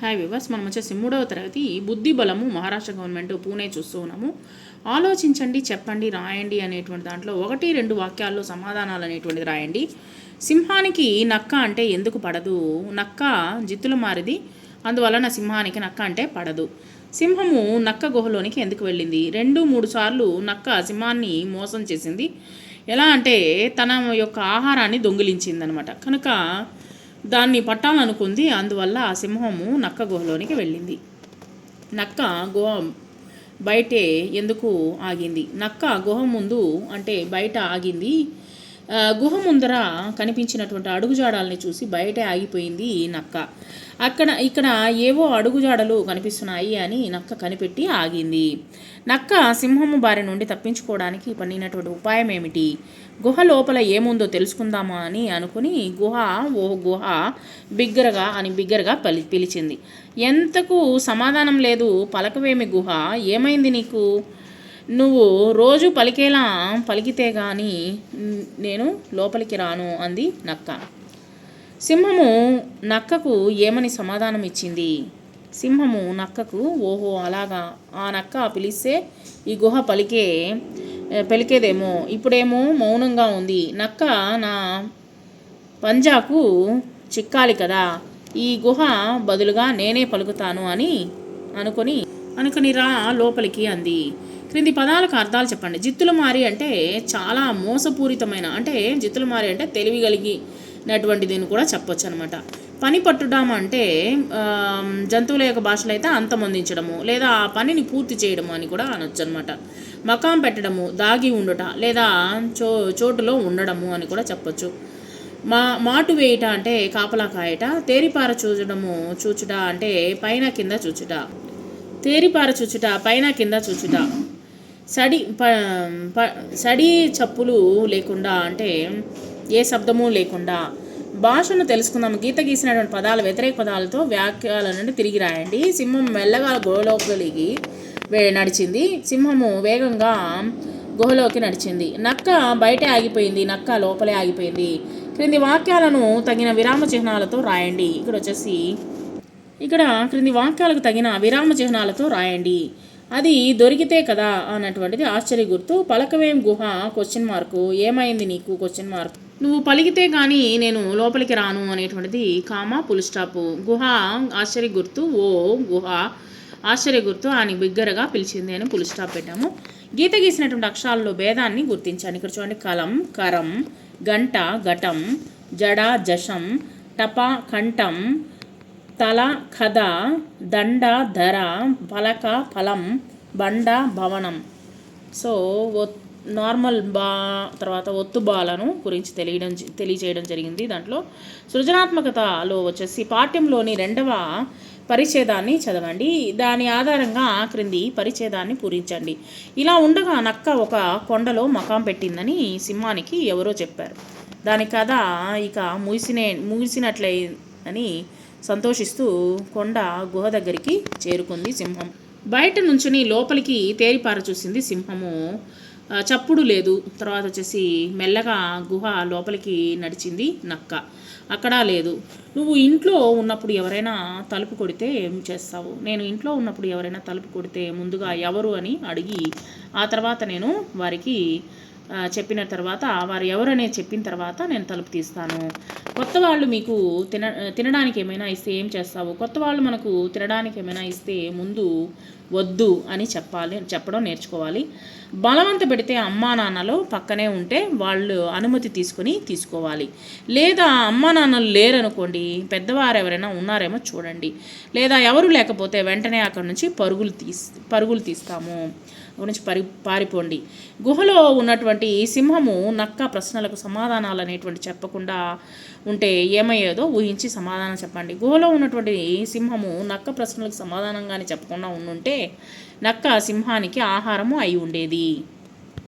Hi viewers మనం వచ్చేసి మూడవ తరగతి బుద్ధి బలము మహారాష్ట్ర గవర్నమెంట్ పూణే చూస్తూ ఉన్నాము. ఆలోచించండి చెప్పండి రాయండి అనేటువంటి దాంట్లో ఒకటి రెండు వాక్యాల్లో సమాధానాలు అనేటువంటిది రాయండి. సింహానికి నక్క అంటే ఎందుకు పడదు? నక్క జిత్తుల మారిది అందువలన సింహానికి నక్క అంటే పడదు. సింహము నక్క గుహలోనికి ఎందుకు వెళ్ళింది? రెండు మూడు సార్లు నక్క సింహాన్ని మోసం చేసింది. ఎలా అంటే తన యొక్క ఆహారాన్ని దొంగిలించిందనమాట. కనుక దాన్ని పట్టాలనుకుంది. అందువల్ల ఆ సింహము నక్క గుహలోనికి వెళ్ళింది. నక్క గుహ బయటే ఎందుకు ఆగింది? నక్క గుహ ముందు అంటే బయట ఆగింది. గుహ ముందర కనిపించినటువంటి అడుగుజాడల్ని చూసి బయటే ఆగిపోయింది నక్క. అక్కడ ఇక్కడ ఏవో అడుగుజాడలు కనిపిస్తున్నాయి అని నక్క కనిపెట్టి ఆగింది. నక్క సింహము బారి నుండి తప్పించుకోవడానికి పన్నినటువంటి ఉపాయం ఏమిటి? గుహ లోపల ఏముందో తెలుసుకుందామా అని అనుకుని గుహ ఓ గుహ బిగ్గరగా అని బిగ్గరగా పలి పిలిచింది. ఎంతకు సమాధానం లేదు పలకవేమి గుహ? ఏమైంది నీకు? నువ్వు రోజు పలికేలా పలికితే గాని నేను లోపలికి రాను అంది నక్క. సింహము నక్కకు ఏమని సమాధానం ఇచ్చింది? సింహము నక్కకు ఓహో అలాగా. ఆ నక్క పిలిస్తే ఈ గుహ పలికే పలికేదేమో. ఇప్పుడేమో మౌనంగా ఉంది. నక్క నా పంజాకు చిక్కాలి కదా. ఈ గుహ బదులుగా నేనే పలుకుతాను అని అనుకొని అనుకుని రా లోపలికి అంది. క్రింది పదాలకు అర్థాలు చెప్పండి. జిత్తుల మారి అంటే చాలా మోసపూరితమైన అంటే జిత్తుల మారి అంటే తెలివి కలిగినటువంటి దీన్ని కూడా చెప్పొచ్చు అనమాట పని పట్టుడామ అంటే జంతువుల యొక్క భాషలో అయితే అంతమొందించడము లేదా ఆ పనిని పూర్తి చేయడము అని కూడా అనొచ్చు అనమాట మకాం పెట్టడము దాగి ఉండుట లేదా చో చోటులో ఉండడము అని కూడా చెప్పొచ్చు. మా మాటు వేయుట అంటే కాపలా కాయట తేరిపార చూచడము చూచుట అంటే పైన కింద చూచుట. తేరిపార చూచుట పైన కింద చూచుట. సడి ప ప- సడి చప్పులు లేకుండా అంటే ఏ శబ్దము లేకుండా భాషను తెలుసుకుందాం. గీత గీసినటువంటి పదాలు వ్యతిరేక పదాలతో వ్యాఖ్యల నుండి తిరిగి రాయండి. సింహం మెల్లగా గోలోపలికి వే- నడిచింది. సింహము వేగంగా గుహలోకి నడిచింది. నక్క బయటే ఆగిపోయింది. నక్క లోపలే ఆగిపోయింది. క్రింది వాక్యాలను తగిన విరామ చిహ్నాలతో రాయండి. ఇక్కడ వచ్చేసి ఇక్కడ క్రింది వాక్యాలకు తగిన విరామ చిహ్నాలతో రాయండి. అది దొరికితే కదా అన్నటువంటిది ఆశ్చర్య గుర్తు. పలకవేం గుహ? క్వశ్చన్ మార్కు ఏమైంది నీకు? క్వశ్చన్ మార్క్ నువ్వు పలికితే కానీ నేను లోపలికి రాను అనేటువంటిది కామా పుల్ స్టాప్ గుహ ఆశ్చర్య గుర్తు. ఓ గుహ ఆశ్చర్య గుర్తు. అని బిగ్గరగా పిలిచింది అని పుల్ స్టాప్ పెట్టాము. గీత గీసినటువంటి అక్షరాల్లో భేదాన్ని గుర్తించాను. ఇక్కడ చూడండి. కలం కరం గంట ఘటం జడ జషం టప కంఠం తల కథ దండ ధర పలక ఫలం బండ భవనం. సో నార్మల్ బా తర్వాత ఒత్తు బాలను గురించి తెలియడం జ- తెలియజేయడం జరిగింది దాంట్లో. సృజనాత్మకతలో వచ్చేసి పాఠ్యంలోని రెండవ పరిచ్ఛేదాన్ని చదవండి. దాని ఆధారంగా క్రింది పరిచ్ఛేదాన్ని పూరించండి. ఇలా ఉండగా నక్క ఒక కొండలో మకాం పెట్టిందని సింహానికి ఎవరో చెప్పారు. దాని కథ ఇక ముగిసినే ముగిసినట్లయి అని సంతోషిస్తూ కొండ గుహ దగ్గరికి చేరుకుంది సింహం. బయట నుంచుని లోపలికి తేరిపార చూసింది సింహము. చప్పుడు లేదు. తర్వాత వచ్చేసి మెల్లగా గుహ లోపలికి నడిచింది నక్క. అక్కడ లేదు. నువ్వు ఇంట్లో ఉన్నప్పుడు ఎవరైనా తలుపు కొడితే ఏం చేస్తావు? నేను ఇంట్లో ఉన్నప్పుడు ఎవరైనా తలుపు కొడితే ముందుగా ఎవరు అని అడిగి ఆ తర్వాత నేను వారికి చెప్పిన తర్వాత వారు ఎవరనే చెప్పిన తర్వాత నేను తలుపు తీస్తాను. కొత్త వాళ్ళు మీకు తిన తినడానికి ఏమైనా ఇస్తే ఏం చేస్తావు? కొత్త వాళ్ళు మనకు తినడానికి ఏమైనా ఇస్తే ముందు వద్దు అని చెప్పాలి చెప్పడం నేర్చుకోవాలి. బలవంత పెడితే అమ్మా నాన్నలు పక్కనే ఉంటే వాళ్ళు అనుమతి తీసుకొని తీసుకోవాలి. లేదా అమ్మా నాన్నలు లేరనుకోండి పెద్దవారు ఎవరైనా ఉన్నారేమో చూడండి. లేదా ఎవరు లేకపోతే వెంటనే అక్కడ నుంచి పరుగులు తీస్ పరుగులు తీస్తాము. అక్కడి నుంచి పరి పారిపోండి. గుహలో ఉన్నటువంటి సింహము నక్క ప్రశ్నలకు సమాధానాలు అనేటువంటి చెప్పకుండా ఉంటే ఏమయ్యేదో ఊహించి సమాధానం చెప్పండి. గుహలో ఉన్నటువంటి సింహము నక్క ప్రశ్నలకు సమాధానంగానే చెప్పకుండా ఉండుంటే నక్క సింహానికి ఆహారము అయి ఉండేది.